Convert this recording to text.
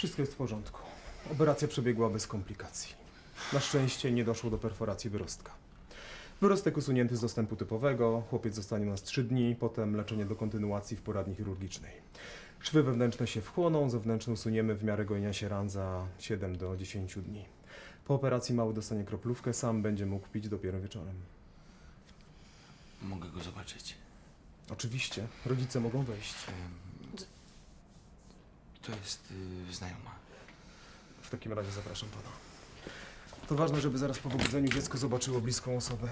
Wszystko jest w porządku. Operacja przebiegła bez komplikacji. Na szczęście nie doszło do perforacji wyrostka. Wyrostek usunięty z dostępu typowego, chłopiec zostanie u nas 3 dni, potem leczenie do kontynuacji w poradni chirurgicznej. Szwy wewnętrzne się wchłoną, zewnętrzne usuniemy w miarę gojenia się ran za 7 do 10 dni. Po operacji mały dostanie kroplówkę, sam będzie mógł pić dopiero wieczorem. Mogę go zobaczyć. Oczywiście, rodzice mogą wejść. To jest y, znajoma. W takim razie zapraszam pana. To ważne, żeby zaraz po wybudzeniu dziecko zobaczyło bliską osobę.